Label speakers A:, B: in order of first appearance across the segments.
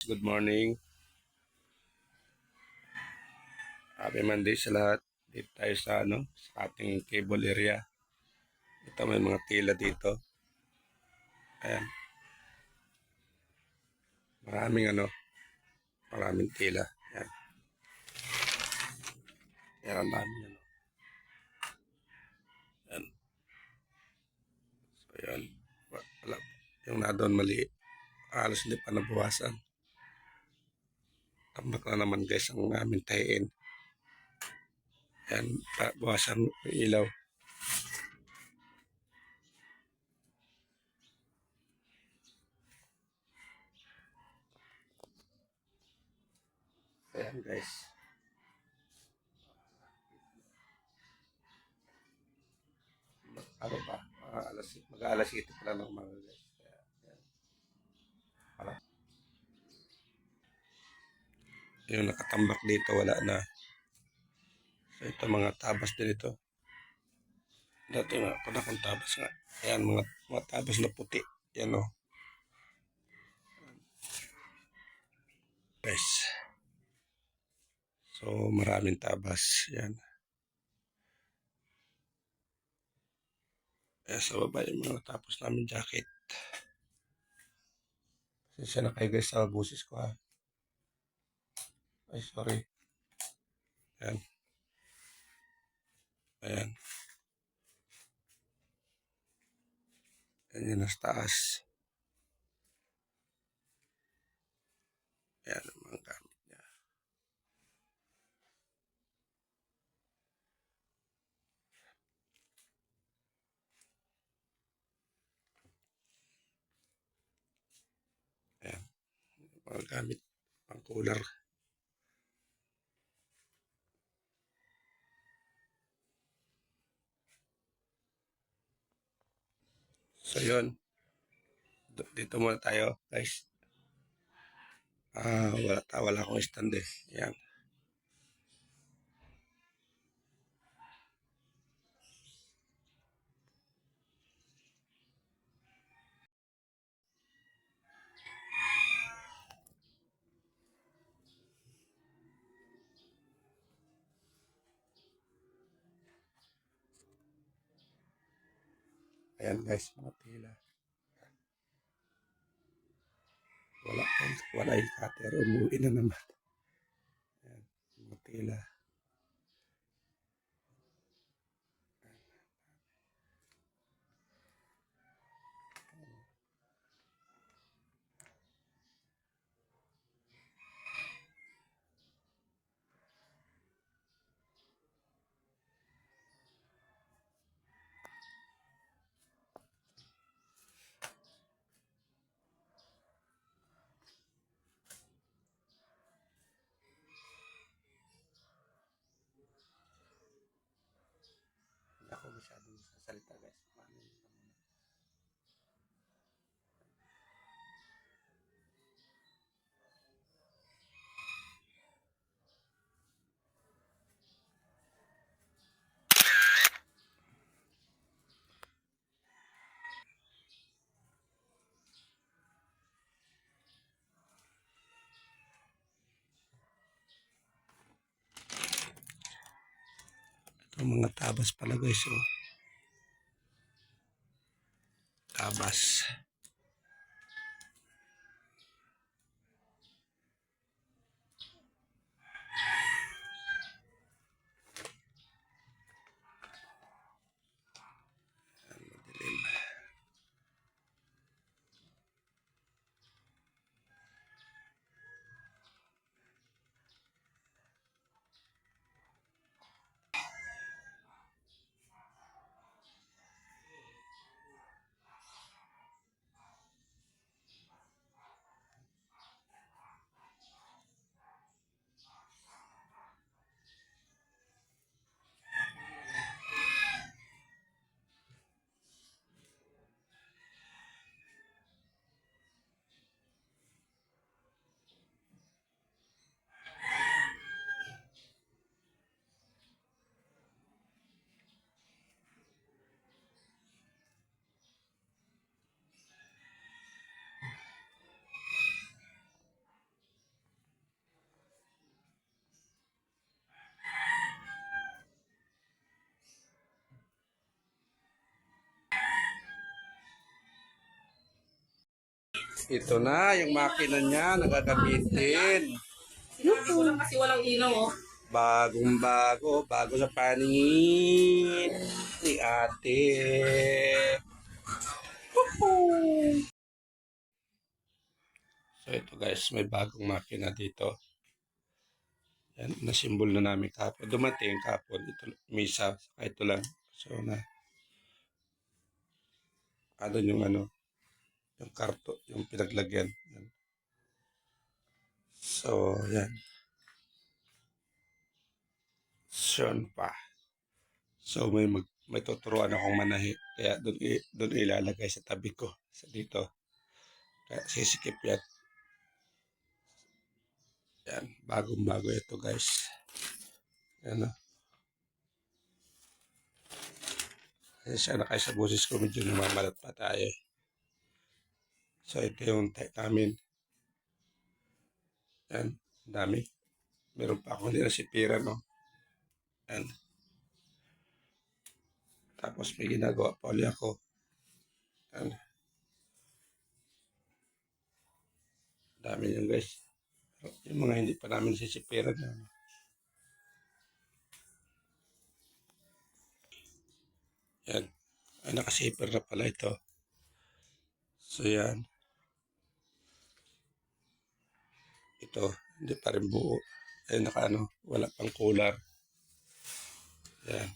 A: Good morning. Happy Monday sa lahat. Dito tayo sa ano, sa ating cable area. Ito may mga tila dito. Ayan. Maraming ano, maraming tila. Ayan. Ayan ang dami ano. Ayan. So, ayan. Wa- Wala. Yung na doon mali. Halos hindi pa nabawasan. Tambak na naman guys ang aming tahiin. Yan, pa- bawasan ilaw. Ayan guys. Ano pa? Mga alas, mag ito pala ng mga guys. Kaya, yan. Wala. Yung nakatambak dito wala na. So ito mga tabas din ito. Dati nga, kuna kong tabas nga. Ayan, mga, mga tabas na puti. Yan o. Guys. So, maraming tabas. Yan. Ayan, sa baba yung mga tapos namin jacket. Pasensya na kayo guys sa busis ko ha. Ay, sorry. Ayan. Ayan. Ayan yung nasa taas. Ayan ang gamit niya. Ayan. Mga gamit. Pang cooler. So, yun. Dito muna tayo, guys. Ah, wala, wala akong stand eh. Ayan. Ayan guys, mga tila. Wala, wala yung cutter. Umuwi na naman. Ayan, mga tila. Masyadong sasalita guys. Ano yun? Ito mga tabas pala guys. Oh. Tabas. Ayan, Ito na, yung makina niya, nagagamitin.
B: Sinabi ko lang kasi walang ilaw, oh.
A: Bagong bago, bago sa paningin ni ate. So ito guys, may bagong makina dito. Yan, nasimbol na namin kapon. Dumating kapon, ito, misa, ito lang. So na, ano yung ano, yung karto, yung pinaglagyan. Yan. So, yan. Sean pa. So may mag, may tuturuan akong manahi. Kaya doon doon ilalagay sa tabi ko sa dito. Kaya sisikip yan. Yan, bagong bago ito guys. Yan o. Kasi siya na kayo sa boses ko medyo namamalat pa tayo eh. So ito yung type namin. Yan, dami. Meron pa akong nilasipiran no. Yan. Tapos may ginagawa pa ulit ako. Yan. Dami yan guys. Yung mga hindi pa namin sisipiran yan. Yan. Ay, nakasipir na pala ito. So yan. Ito, hindi pa rin buo. Ay, naka ano, wala pang kular. Yan.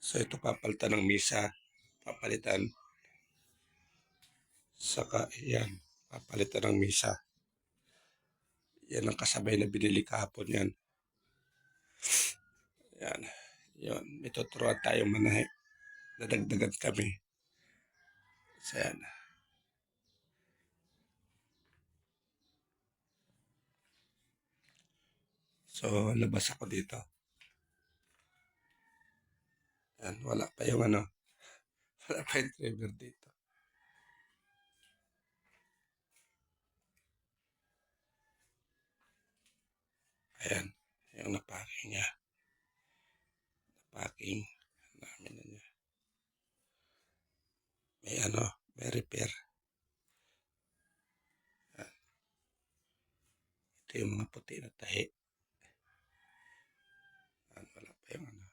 A: So ito papalitan ng misa. Papalitan. Saka yan. Papalitan ng misa. Yan ang kasabay na binili kahapon yan. Yan. Yun. May tuturuan tayong manahe. Nadagdagan kami. So yan. So, labas ako dito. Yan, wala pa yung ano. Wala pa yung driver dito. Ayan, yung napaking niya. Napaking namin na niya. May ano, may repair. Yan. Ito yung mga puti na tahi. Yan, wala pa yung ano.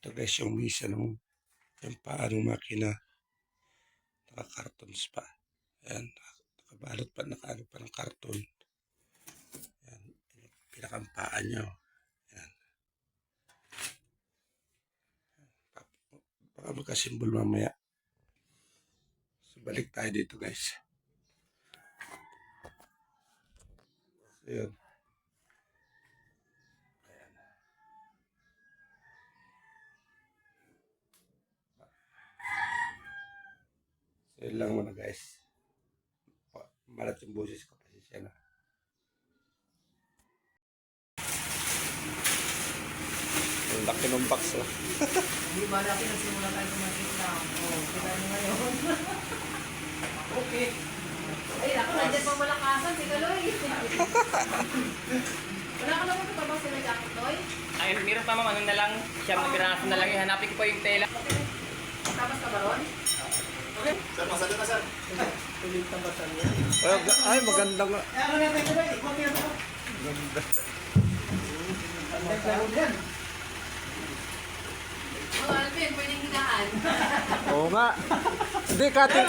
A: Ito guys yung misa ng yung paanong makina. Naka-cartons pa. Ayan, nakabalot pa, nakaano pa ng karton. Ayan, pinakampaan nyo. Ayan. Baka magkasimbol mamaya. So, balik tayo dito guys. So. So, yun lang muna guys. Malat yung boses ko. Pasensya na. Ang laki ng box oh.
B: Di ba dati nagsimula tayo kumatik na? Oh, kita nyo ngayon. okay. Ay, ako, nandiyan pa malakasan si Kaloy. Wala ka naman ito ba sila jacket, Loy?
C: Ay, meron pa ma'am, ano na lang, siyam na piraso na lang, ihanapin ko pa yung tela.
B: Tapos ka ba ron?
A: Ay, ay maganda nga.
B: Oh, Alvin, pwedeng higaan.
A: Oo nga. Hindi, Kati.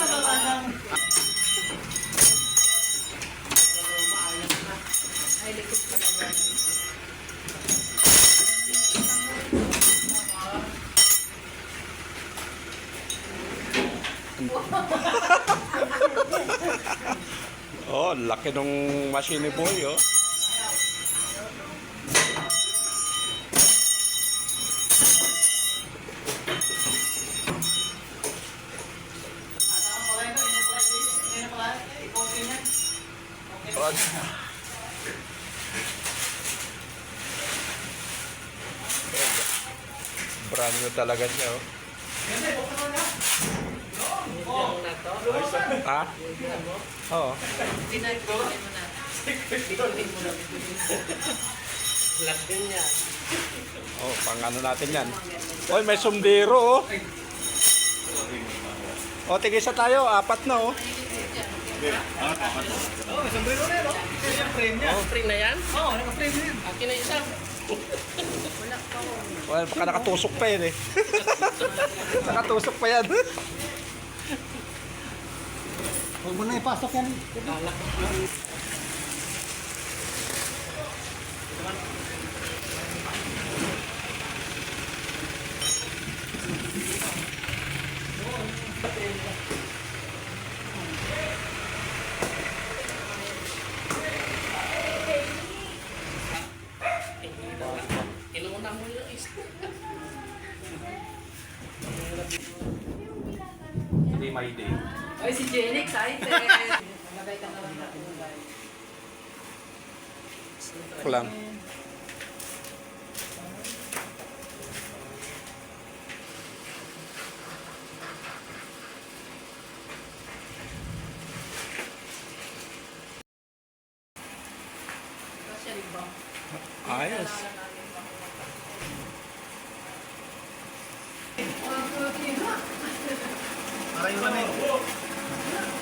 B: Ay, likod ka naman.
A: Oh, laki ng machine boy, oh. Brand new talaga niya, oh. Ha? Oo.
B: Pinag-gawin mo na.
A: Oh, pang ano natin yan. Oy, may sumdero, oh.
B: O, tigisa tayo. Apat na, oh.
D: Oh, frame na yan? Oo, oh, naka-frame yan. Akin na isa.
B: Well, baka nakatusok pa yan, eh. nakatusok pa yan.
E: Huwag mo na ipasok yan.
D: Inuuna mo yung isa. Hindi my day.
A: Ay, si Jenny, excited. Nagay ka na lang natin.
B: Ako lang.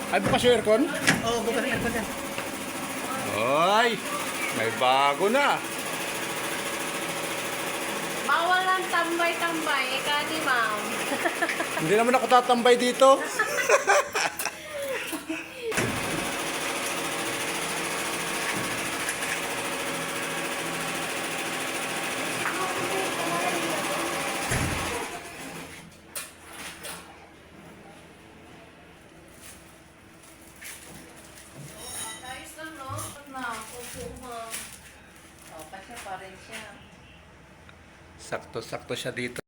B: Ay, bukas yung aircon?
E: Oo, oh, bukas yan, bukas yan.
B: Ay, may bago na.
F: Bawal ang tambay-tambay, ika ni ma'am.
B: Hindi naman ako tatambay dito. Sakto-sakto siya dito.